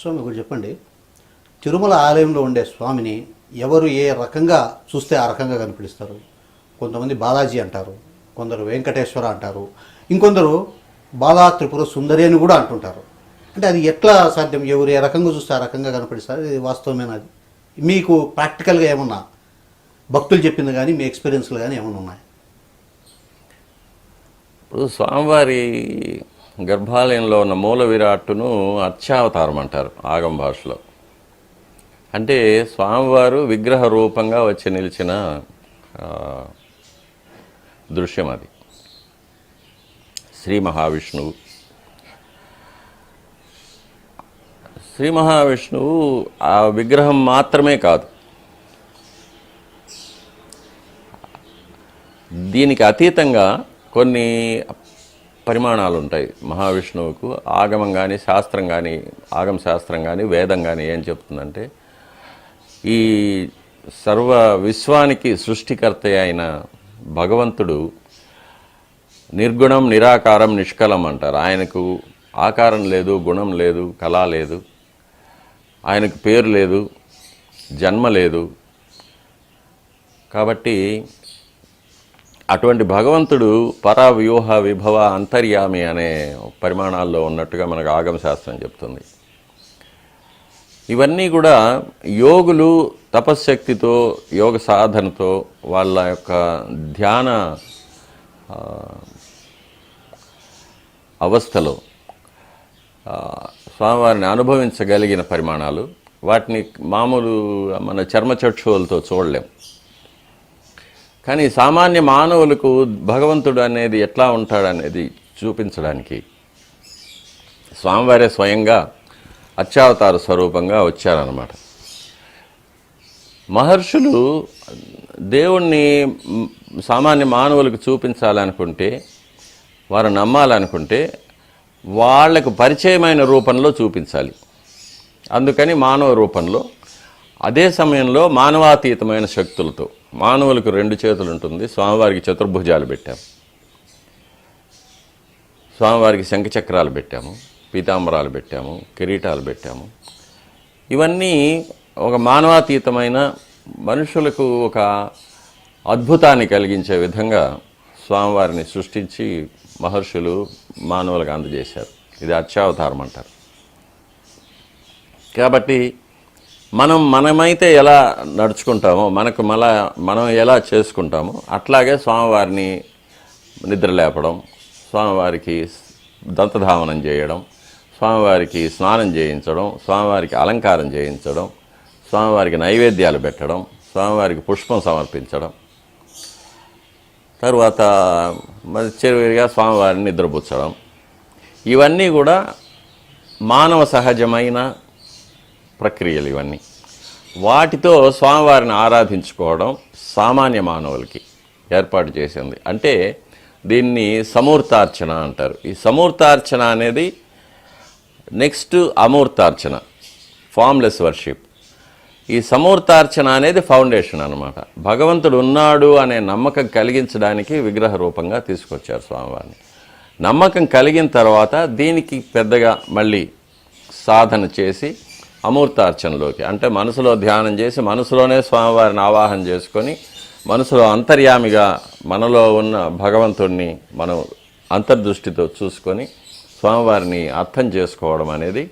స్వామి ఒకటి చెప్పండి. తిరుమల ఆలయంలో ఉండే స్వామిని ఎవరు ఏ రకంగా చూస్తే ఆ రకంగా కనిపిస్తారు? కొంతమంది బాలాజీ అంటారు కొందరు వెంకటేశ్వర అంటారు ఇంకొందరు బాలా త్రిపుర సుందరి అని కూడా అంటుంటారు. అంటే అది ఎట్లా సాధ్యం? ఎవరు ఏ రకంగా చూస్తే ఆ రకంగా కనపడిస్తారు ఇది వాస్తవమేనా అది? మీకు ప్రాక్టికల్గా ఏమన్నా భక్తులు చెప్పింది కానీ మీ ఎక్స్పీరియన్స్లు కానీ ఏమైనా ఉన్నాయి? ఇప్పుడు స్వామివారి గర్భాలయంలో ఉన్న మూల విరాట్టును అర్చావతారం అంటారు ఆగం భాషలో. అంటే స్వామివారు విగ్రహ రూపంగా వచ్చి నిలిచిన దృశ్యం అది. శ్రీ మహావిష్ణువు. శ్రీ మహావిష్ణువు ఆ విగ్రహం మాత్రమే కాదు. దీనికి అతీతంగా కొన్ని పరిమాణాలు ఉంటాయి మహావిష్ణువుకు ఆగమం కానీ శాస్త్రం కానీ ఆగమ శాస్త్రం కానీ వేదం కానీ ఏం చెప్తుందంటే ఈ సర్వ విశ్వానికి సృష్టికర్త అయిన భగవంతుడు నిర్గుణం నిరాకారం నిష్కలం అంటారు. ఆయనకు ఆకారం లేదు గుణం లేదు కళ లేదు ఆయనకు పేరు లేదు జన్మ లేదు. కాబట్టి అటువంటి భగవంతుడు పరావ్యూహ విభవ అంతర్యామి అనే పరిమాణాల్లో ఉన్నట్టుగా మనకు ఆగమశాస్త్రం చెప్తుంది. ఇవన్నీ కూడా యోగులు తపశ్శక్తితో యోగ సాధనతో వాళ్ళ యొక్క ధ్యాన అవస్థలో స్వామివారిని అనుభవించగలిగిన పరిమాణాలు. వాటిని మామూలు మన చర్మచక్షువులతో చూడలేం. కానీ సామాన్య మానవులకు భగవంతుడు అనేది ఎట్లా ఉంటాడనేది చూపించడానికి స్వామివారే స్వయంగా అత్యావతార స్వరూపంగా వచ్చారన్నమాట. మహర్షులు దేవుణ్ణి సామాన్య మానవులకు చూపించాలనుకుంటే వారు నమ్మాలనుకుంటే వాళ్ళకు పరిచయమైన రూపంలో చూపించాలి. అందుకని మానవ రూపంలో అదే సమయంలో మానవాతీతమైన శక్తులతో మానవులకు రెండు చేతులు ఉంటుంది స్వామివారికి చతుర్భుజాలు పెట్టాము. స్వామివారికి శంఖచక్రాలు పెట్టాము పీతాంబరాలు పెట్టాము కిరీటాలు పెట్టాము. ఇవన్నీ ఒక మానవాతీతమైన మనుషులకు ఒక అద్భుతాన్ని కలిగించే విధంగా స్వామివారిని సృష్టించి మహర్షులు మానవులకు అందజేశారు. ఇది అత్యావతారం అంటారు. కాబట్టి మనం మనమైతే ఎలా నడుచుకుంటామో మనకు మళ్ళా మనం ఎలా చేసుకుంటామో అట్లాగే స్వామివారిని నిద్ర లేపడం స్వామివారికి దంతధావనం చేయడం స్వామివారికి స్నానం చేయించడం స్వామివారికి అలంకారం చేయించడం స్వామివారికి నైవేద్యాలు పెట్టడం స్వామివారికి పుష్పం సమర్పించడం. తర్వాత మరి చివరిగా స్వామివారిని నిద్రపుచ్చడం. ఇవన్నీ కూడా మానవ సహజమైన ప్రక్రియలు ఇవన్నీ. వాటితో స్వామివారిని ఆరాధించుకోవడం సామాన్య మానవులకి ఏర్పాటు చేసింది. అంటే దీన్ని సమూర్తార్చన అంటారు. ఈ సమూర్తార్చన అనేది నెక్స్ట్ అమూర్తార్చన ఫామ్లెస్ వర్షిప్. ఈ సమూర్తార్చన అనేది ఫౌండేషన్ అనమాట భగవంతుడు ఉన్నాడు అనే నమ్మకం కలిగించడానికి విగ్రహ రూపంగా తీసుకొచ్చారు స్వామివారిని. నమ్మకం కలిగిన తర్వాత దీనికి పెద్దగా మళ్ళీ సాధన చేసి అమూర్తార్చనలోకి. అంటే మనసులో ధ్యానం చేసి మనసులోనే స్వామివారిని ఆవాహన చేసుకొని మనసులో అంతర్యామిగా మనలో ఉన్న భగవంతుణ్ణి మనం అంతర్దృష్టితో చూసుకొని స్వామివారిని అర్థం చేసుకోవడం అనేది